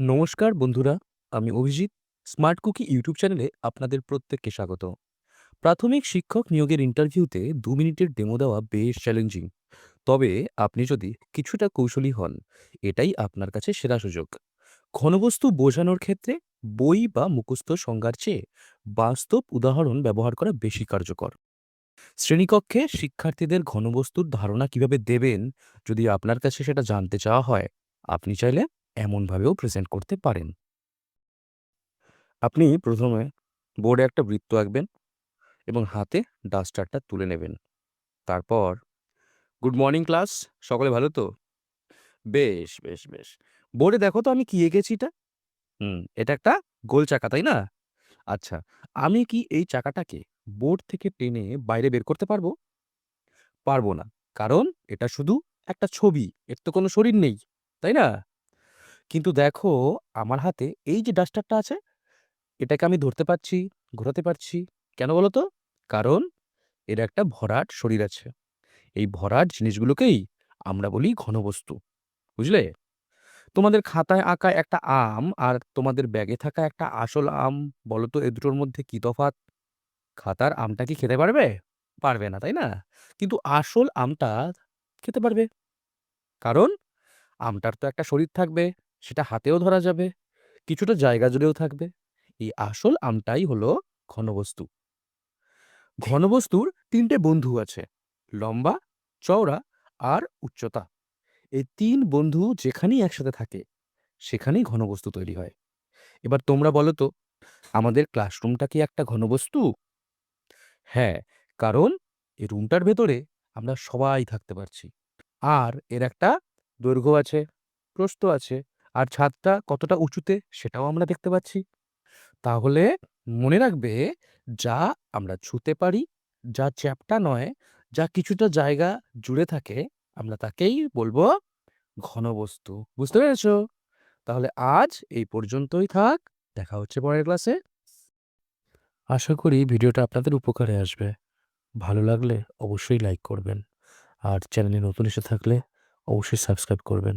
নমস্কার বন্ধুরা, আমি অভিজিৎ। স্মার্ট কুকি ইউটিউব চ্যানেলে আপনাদের প্রত্যেককে স্বাগত। প্রাথমিক শিক্ষক নিয়োগের ইন্টারভিউতে দু মিনিটের ডেমো দেওয়া বেশ চ্যালেঞ্জিং। তবে আপনি যদি কিছুটা কৌশলী হন, এটাই আপনার কাছে সেরা সুযোগ। ঘনবস্তু বোঝানোর ক্ষেত্রে বই বা মুখস্থ সংজ্ঞার চেয়ে বাস্তব উদাহরণ ব্যবহার করা বেশি কার্যকর। শ্রেণীকক্ষে শিক্ষার্থীদের ঘনবস্তুর ধারণা কীভাবে দেবেন, যদি আপনার কাছে সেটা জানতে চাওয়া হয়, আপনি চাইলে এমনভাবেও প্রেজেন্ট করতে পারেন। আপনি প্রথমে বোর্ডে একটা বৃত্ত আঁকবেন এবং হাতে ডাস্টারটা তুলে নেবেন। তারপর গুড মর্নিং ক্লাস, সকলে ভালো তো? বেশ, বেশ, বেশ। বোর্ডে দেখো তো আমি কি এঁকেছি এটা? হুম, এটা একটা গোল চাকা, তাই না? আচ্ছা, আমি কি এই চাকাটাকে বোর্ড থেকে টেনে বাইরে বের করতে পারব? পারব না। কারণ এটা শুধু একটা ছবি, এর তো কোনো শরীর নেই, তাই না? কিন্তু দেখো আমার হাতে এই যে ডাস্টারটা আছে, এটাকে আমি ধরতে পারছি, ঘোরাতে পারছি। কেন বলো তো? কারণ এর একটা ভরাট শরীর আছে। এই ভরাট জিনিসগুলোকেই আমরা বলি ঘনবস্তু। বুঝলে? তোমাদের খাতায় আঁকা একটা আম আর তোমাদের ব্যাগে থাকা একটা আসল আম, বলো তো এ দুটোর মধ্যে কি তফাৎ? খাতার আমটা কি খেতে পারবে? পারবে না, তাই না? কিন্তু আসল আমটা খেতে পারবে। কারণ আমটার তো একটা শরীর থাকবে, সেটা হাতেও ধরা যাবে, কিছুটা জায়গা জুড়েও থাকবে। এই আসল আমটাই হলো ঘনবস্তু। ঘনবস্তুর ৩ টে বন্ধু আছে। লম্বা, চওড়া আর উচ্চতা। এই তিন বন্ধু যেখানেই একসাথে থাকে, সেখানেই ঘনবস্তু তৈরি হয়। এবার তোমরা বলো তো, আমাদের ক্লাসরুমটা কি একটা ঘনবস্তু? হ্যাঁ, কারণ এই রুমটার ভেতরে আমরা সবাই থাকতে পারছি। আর এর একটা দৈর্ঘ্য আছে, প্রস্থ আছে, আর ছাদটা কতটা উঁচুতে সেটাও আমরা দেখতে পাচ্ছি। তাহলে মনে রাখবে, যা আমরা ছুঁতে পারি, যা চ্যাপ্টা নয়, যা কিছুটা জায়গা জুড়ে থাকে, আমরা তাকেই বলব ঘনবস্তু। বুঝতে পেরেছ? তাহলে আজ এই পর্যন্তই থাক। দেখা হচ্ছে পরের ক্লাসে। আশা করি ভিডিওটা আপনাদের উপকারে আসবে। ভালো লাগলে অবশ্যই লাইক করবেন। আর চ্যানেলে নতুন এসে থাকলে অবশ্যই সাবস্ক্রাইব করবেন।